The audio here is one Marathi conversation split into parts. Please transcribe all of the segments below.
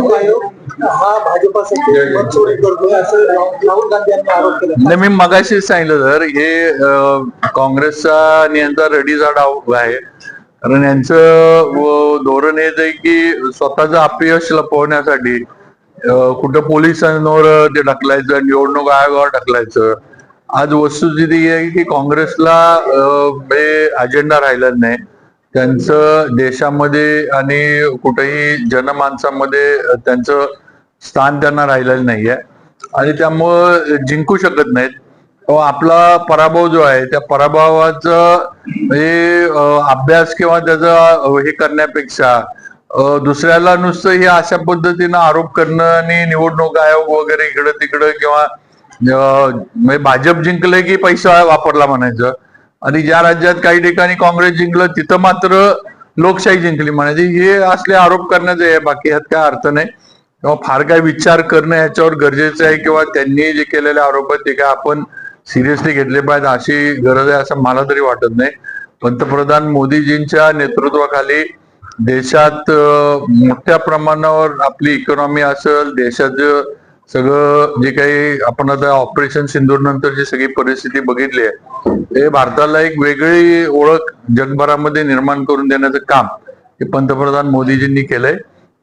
हा भाजपासाठी मतचोरी करतोय असं राहुल गांधी यांनी आरोप केला. नाही मी मगाशीच सांगितलं तर हे काँग्रेसचा नियंत्रण रेडीचा डाव आहे. कारण यांचं धोरण हेच आहे की स्वतःचं अपयश लपवण्यासाठी कुठं पोलिसांवर ते ढकलायचं निवडणूक आयोगावर ढकलायचं. आज वस्तुस्थिती ही आहे की काँग्रेसला हे अजेंडा राहिला नाही. त्यांचं देशामध्ये आणि कुठेही जनमानसामध्ये त्यांचं स्थान त्यांना राहिलेलं नाहीये. आणि त्यामुळं जिंकू शकत नाहीत. आपला पराभव जो आहे त्या पराभवाचं हे अभ्यास किंवा त्याचा हे करण्यापेक्षा दुसऱ्याला नुसतं हे अशा पद्धतीनं आरोप करणं आणि निवडणूक आयोग वगैरे इकडं तिकडं किंवा भाजप जिंकले की पैसा वापरला म्हणायचं. आणि ज्या राज्यात काही ठिकाणी काँग्रेस जिंकलं तिथं मात्र लोकशाही जिंकली. म्हणायची हे असले आरोप करण्याचे आहे बाकी ह्यात काय अर्थ नाही. किंवा फार काय विचार करणं ह्याच्यावर गरजेचं आहे किंवा त्यांनी जे केलेले आरोप आहेत ते काय आपण सिरियसली घेतले पाहिजे अशी गरज आहे असं मला तरी वाटत नाही. पंतप्रधान मोदीजींच्या नेतृत्वाखाली देशात मोठ्या प्रमाणावर आपली इकॉनॉमी असेल देशाचं सगळं जे काही आपण आता ऑपरेशन सिंदूर नंतरची सगळी परिस्थिती बघितली आहे हे भारताला एक वेगळी ओळख जगभरामध्ये निर्माण करून देण्याचं काम हे पंतप्रधान मोदीजींनी केलंय.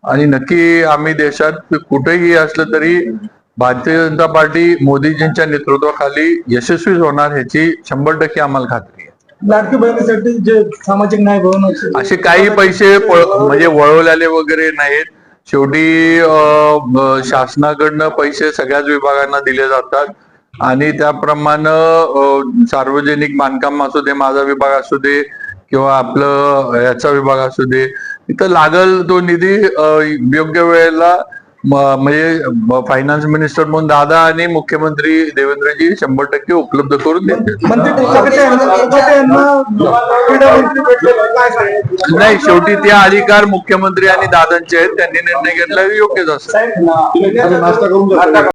आणि नक्की आम्ही देशात कुठेही असलं तरी भारतीय जनता पार्टी मोदीजींच्या नेतृत्वाखाली यशस्वी होणार ह्याची शंभर टक्के आम्हाला खात्री आहे. लाडकी बहिणीसाठी जे सामाजिक न्याय भवन असे काही पैसे म्हणजे वळवलेले वगैरे नाहीत. शेवटी शासनाकडनं पैसे सगळ्याच विभागांना दिले जातात. आणि त्याप्रमाणे सार्वजनिक बांधकाम असू दे माझा विभाग असू दे किंवा आपलं याचा विभाग असू दे इथं लागल तो निधी योग्य वेळेला म्हणजे फायनान्स मिनिस्टर म्हणून दादा आणि मुख्यमंत्री देवेंद्रजी शंभर टक्के उपलब्ध करून देतील? नाही शेवटी ते अधिकार मुख्यमंत्री आणि दादांचे आहेत. त्यांनी निर्णय घेतला योग्यच असं. साहेब